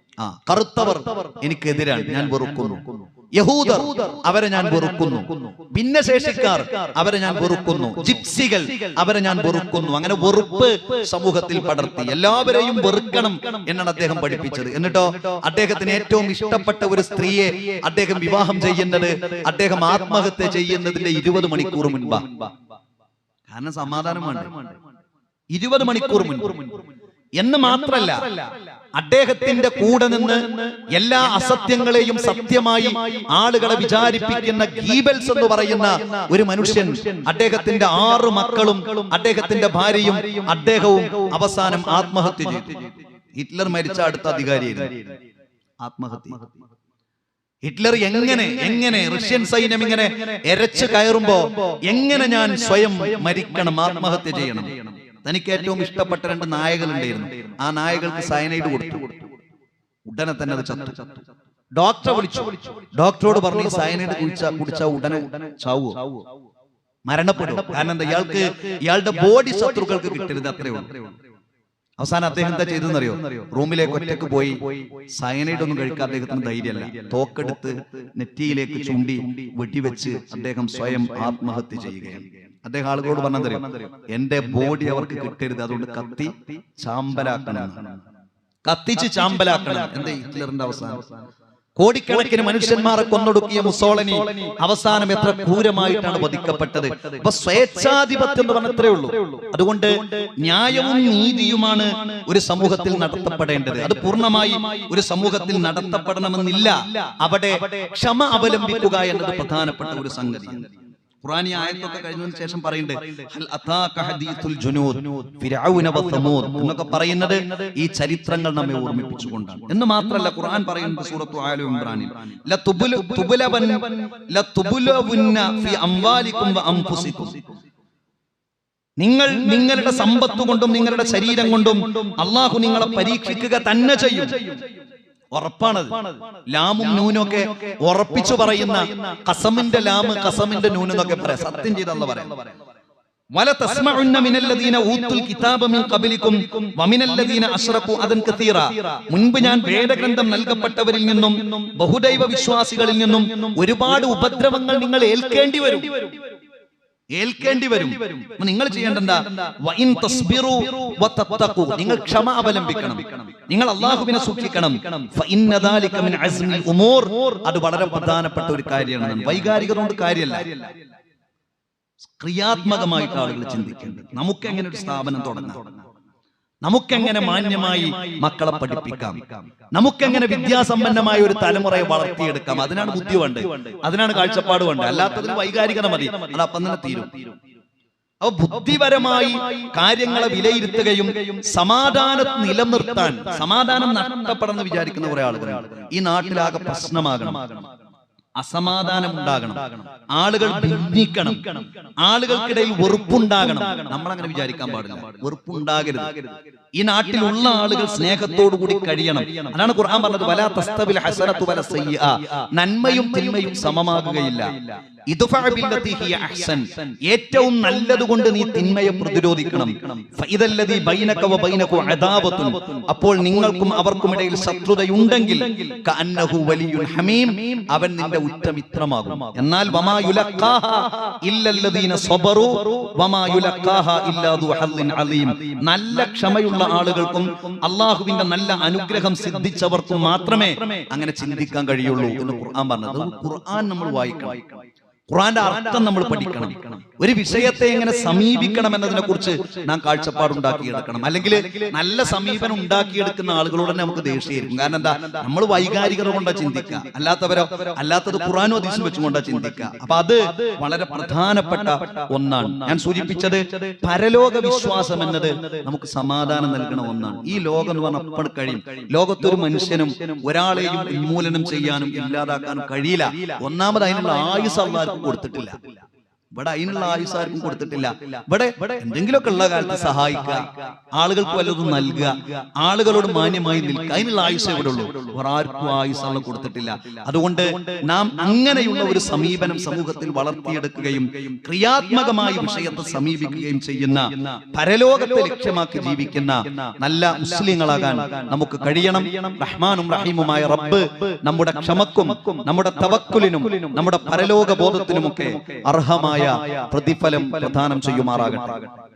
കറുത്തവർ എനിക്കെതിരാണ് ഞാൻ വെറുക്കുന്നു. യഹൂദർ അവരെ ഞാൻ വെറുക്കുന്നു. ഭിന്നശേഷിക്കാർ അവരെ ഞാൻ വെറുക്കുന്നു. ജിപ്സികൾ അവരെ ഞാൻ വെറുക്കുന്നു. അങ്ങനെ വെറുപ്പ് സമൂഹത്തിൽ പടർത്തി. എല്ലാവരെയും വെറുക്കണം എന്നാണ് അദ്ദേഹം പഠിപ്പിച്ചത്. എന്നിട്ടോ അദ്ദേഹത്തിന് ഏറ്റവും ഇഷ്ടപ്പെട്ട ഒരു സ്ത്രീയെ അദ്ദേഹം വിവാഹം ചെയ്യുന്നത് അദ്ദേഹം ആത്മഹത്യ ചെയ്യുന്നതിന്റെ ഇരുപത് മണിക്കൂർ മുൻപാ. കാരണം സമാധാനം വേണ്ട? ഇരുപത് മണിക്കൂർ മുൻപ്. എന്ന് മാത്രല്ല അദ്ദേഹത്തിന്റെ കൂടെ നിന്ന് എല്ലാ അസത്യങ്ങളെയും സത്യമായി ആളുകളെ വിചാരിപ്പിക്കുന്ന ഗീബൽസ് എന്ന് പറയുന്ന ഒരു മനുഷ്യൻ അദ്ദേഹത്തിന്റെ ആറ് മക്കളും അദ്ദേഹത്തിന്റെ ഭാര്യയും അദ്ദേഹവും അവസാനം ആത്മഹത്യ ചെയ്തു. ഹിറ്റ്ലർ മരിച്ച അടുത്ത അധികാരിയായിരുന്നു ആത്മഹത്യ. ഹിറ്റ്ലർ എങ്ങനെ എങ്ങനെ റഷ്യൻ സൈന്യം ഇങ്ങനെ എരച്ചു കയറുമ്പോ എങ്ങനെ ഞാൻ സ്വയം മരിക്കണം ആത്മഹത്യ ചെയ്യണം? തനിക്ക് ഏറ്റവും ഇഷ്ടപ്പെട്ട രണ്ട് നായകളുണ്ടായിരുന്നു ആ നായകൾക്ക് സയനൈഡ് കൊടുത്തു. ഉടനെ തന്നെ അത് ചത്തു. ഡോക്ടറെ വിളിച്ചു. ഡോക്ടറോട് പറഞ്ഞു "ഈ സയനൈഡ് കുടിച്ച കുടിച്ച ഉടനെ ചാവോ മരണപ്പെടും കാരണം എന്താ ഇയാൾക്ക് ഇയാളുടെ ബോഡി ശത്രുക്കൾക്ക് കിട്ടരുത് അത്രയോ ഉള്ളൂ. അവസാനം അദ്ദേഹം എന്താ ചെയ്തെന്നറിയോ റൂമിലേക്ക് ഒറ്റയ്ക്ക് പോയി. സയനൈഡ് ഒന്നും കഴിക്കാൻ അദ്ദേഹത്തിന് ധൈര്യമല്ല തോക്കെടുത്ത് നെറ്റിയിലേക്ക് ചൂണ്ടി വെടിവെച്ച് അദ്ദേഹം സ്വയം ആത്മഹത്യ ചെയ്യുകയാണ്. അദ്ദേഹം ആളുകളോട് പറഞ്ഞതറിയോ എന്റെ ബോഡി അവർക്ക് കിട്ടരുത്. അതുകൊണ്ട് കത്തി ചാമ്പലാക്കണം. കത്തിച്ച് ചാമ്പലാക്കണം. എന്റെ ഹിറ്റ്ലറിന്റെ അവസാനം? കോടിക്കണക്കിന് മനുഷ്യന്മാരെ കൊന്നൊടുക്കിയ മുസോളനി. അവസാനം എത്ര ക്രൂരമായിട്ടാണ് വധിക്കപ്പെട്ടത്. അപ്പൊ സ്വേച്ഛാധിപത്യം എന്ന് പറഞ്ഞത്രേ ഉള്ളൂ. അതുകൊണ്ട് ന്യായവും നീതിയുമാണ് ഒരു സമൂഹത്തിൽ നടത്തപ്പെടേണ്ടത്. അത് പൂർണമായി ഒരു സമൂഹത്തിൽ നടത്തപ്പെടണമെന്നില്ല. അവിടെ ക്ഷമ അവലംബിക്കുക എന്നത് പ്രധാനപ്പെട്ട ഒരു സംഗതിയാണ്. ഖുറാനി ആയത്തൊക്കെ കഴിഞ്ഞതിന് ശേഷം പറയുന്നുണ്ട് എന്നൊക്കെ പറയുന്നത് ഈ ചരിത്രങ്ങൾ നമ്മെ ഓർമ്മിപ്പിച്ചുകൊണ്ടാണ്. എന്ന് മാത്രമല്ല ഖുർആൻ പറയുന്നത് സൂറത്തു ആലു ഇമ്രാനിൽ ലതുബ്ലു തുബ്ലവൻ ലതുബ്ലവുന്ന ഫി അംവാലികും വ അൻഫുസികും നിങ്ങൾ നിങ്ങളുടെ സമ്പത്ത് കൊണ്ടും നിങ്ങളുടെ ശരീരം കൊണ്ടും അള്ളാഹു നിങ്ങളെ പരീക്ഷിക്കുക തന്നെ ചെയ്യും. ഉറപ്പാണത്. ലാമും നൂനും ഒക്കെ ഉറപ്പിച്ചു പറയുന്ന കസമിന്റെ ലാമ് കസമിന്റെ നൂന് എന്നൊക്കെ പറയാം. സത്യം ചെയ്തെന്ന് പറയാം. മുൻപ് ഞാൻ വേദഗ്രന്ഥം നൽകപ്പെട്ടവരിൽ നിന്നും ബഹുദൈവ വിശ്വാസികളിൽ നിന്നും ഒരുപാട് ഉപദ്രവങ്ങൾ നിങ്ങൾ ഏൽക്കേണ്ടി വരും. ഏൽക്കേണ്ടി വരും. നിങ്ങൾ വതത്തഖു നിങ്ങൾ ക്ഷമ അവലംബിക്കണം. നിങ്ങൾ അള്ളാഹുവിനെ സൂക്ഷിക്കണം. അത് വളരെ പ്രധാനപ്പെട്ട ഒരു കാര്യമാണ്. വൈകാരികത കൊണ്ട് കാര്യമല്ല. ക്രിയാത്മകമായിട്ട് ആളുകൾ ചിന്തിക്കേണ്ടത്. നമുക്ക് എങ്ങനെ ഒരു സ്ഥാപനം തുടങ്ങാം? നമുക്കെങ്ങനെ മാന്യമായി മക്കളെ പഠിപ്പിക്കാം? നമുക്കെങ്ങനെ വിദ്യാസമ്പന്നമായ ഒരു തലമുറയെ വളർത്തിയെടുക്കാം? അതിനാണ് ബുദ്ധി വേണ്ടത് അതിനാണ് കാഴ്ചപ്പാട് വേണ്ടത് അല്ലാത്തതിന് വൈകാരികത മതി. അത് അപ്പം തന്നെ തീരും. അപ്പൊ ബുദ്ധിപരമായി കാര്യങ്ങളെ വിലയിരുത്തുകയും സമാധാനം നിലനിർത്താൻ സമാധാനം നഷ്ടപ്പെടെന്ന് വിചാരിക്കുന്ന കുറെ ആളുകളാണ് ഈ നാട്ടിലാകെ പ്രശ്നമാകണം. അസമാധാനം ഉണ്ടാകണം ആളുകൾ ഭിന്നിക്കണം. ആളുകൾക്കിടയിൽ വെറുപ്പുണ്ടാകണം. നമ്മൾ അങ്ങനെ വിചാരിക്കാൻ പാടില്ല. വെറുപ്പുണ്ടാകരുത്. ഈ നാട്ടിലുള്ള ആളുകൾ സ്നേഹത്തോടു കൂടി കഴിയണം. അതാണ് ഖുർആൻ പറഞ്ഞത് വല തസ്തബിൽ ഹസനത്തു വല സയ്യ നന്മയും തിന്മയും സമമാകുകയില്ല. ഏറ്റവും നല്ലതുകൊണ്ട് നീ തിന്മയെ പ്രതിരോധിക്കണം. അപ്പോൾ നിങ്ങൾക്കും അവർക്കും ഇടയിൽ ശത്രുതയുണ്ടെങ്കിൽ കഅന്നഹു വലിയുൻ ഹമീം. അവൻ നിന്റെ ഉറ്റമിത്രമാകും എന്നാൽ വമാ യുലഖാഹ ഇല്ലല്ലദീന സ്വബറു. വമാ യുലഖാഹ ഇല്ലാ ദു അലീം. നല്ല ക്ഷമയുള്ള ആളുകൾക്കും അള്ളാഹുവിന്റെ നല്ല അനുഗ്രഹം സിദ്ധിച്ചവർക്കും മാത്രമേ അങ്ങനെ ചിന്തിക്കാൻ കഴിയുള്ളൂ എന്ന് ഖുർആൻ പറഞ്ഞത്. ഖുർആൻ നമ്മൾ വായിക്കണം. ഖുറാന്റെ അർത്ഥം നമ്മൾ പഠിക്കണം. ഒരു വിഷയത്തെ എങ്ങനെ സമീപിക്കണം എന്നതിനെ കുറിച്ച് നാം കാഴ്ചപ്പാടുണ്ടാക്കിയെടുക്കണം. അല്ലെങ്കിൽ നല്ല സമീപനം ഉണ്ടാക്കിയെടുക്കുന്ന ആളുകളോട് തന്നെ നമുക്ക് ദേഷ്യമായിരിക്കും. കാരണം എന്താ? നമ്മൾ വൈകാരികത കൊണ്ടാ ചിന്തിക്കുക. അല്ലാത്തവരോ അല്ലാത്തത് ഖുറാനും അതിശം വെച്ചുകൊണ്ടാ ചിന്തിക്കുക. അപ്പൊ അത് വളരെ പ്രധാനപ്പെട്ട ഒന്നാണ്. ഞാൻ സൂചിപ്പിച്ചത് പരലോക വിശ്വാസം എന്നത് നമുക്ക് സമാധാനം നൽകണം ഒന്നാണ്. ഈ ലോകം എന്ന് പറഞ്ഞാൽ അപ്പോൾ കഴിയും. ലോകത്തൊരു മനുഷ്യനും ഒരാളെയും ഉന്മൂലനം ചെയ്യാനും ഇല്ലാതാക്കാനും കഴിയില്ല. ഒന്നാമത് അതിനുള്ള ആയുസ് അള്ളാർക്കും കൊടുത്തിട്ടില്ല. ഇവിടെ അതിനുള്ള ആയുസ് ആർക്കും കൊടുത്തിട്ടില്ല. ഇവിടെ എന്തെങ്കിലുമൊക്കെ ഉള്ള കാലത്ത് സഹായിക്കുക. ആളുകൾക്ക് വല്ലതും നൽകുക. ആളുകളോട് മാന്യമായി നിൽക്കുക. അതിനുള്ള ആയുസ് ഇവിടെ ഉള്ളൂ ഒരാർക്കും ആർക്കും ആയുസ് കൊടുത്തിട്ടില്ല. അതുകൊണ്ട് നാം അങ്ങനെയുള്ള ഒരു സമീപനം സമൂഹത്തിൽ വളർത്തിയെടുക്കുകയും ക്രിയാത്മകമായി വിഷയത്തെ സമീപിക്കുകയും ചെയ്യുന്ന പരലോകത്തെ ലക്ഷ്യമാക്കി ജീവിക്കുന്ന നല്ല മുസ്ലിങ്ങളാകാൻ നമുക്ക് കഴിയണം. റഹ്മാനും റഹീമുമായ റബ്ബ് നമ്മുടെ ക്ഷമക്കും നമ്മുടെ തവക്കുലിനും നമ്മുടെ പരലോക ബോധത്തിനുമൊക്കെ അർഹമായ പ്രതിഫലം പ്രദാനം ചെയ്യുമാറാകട്ടെ.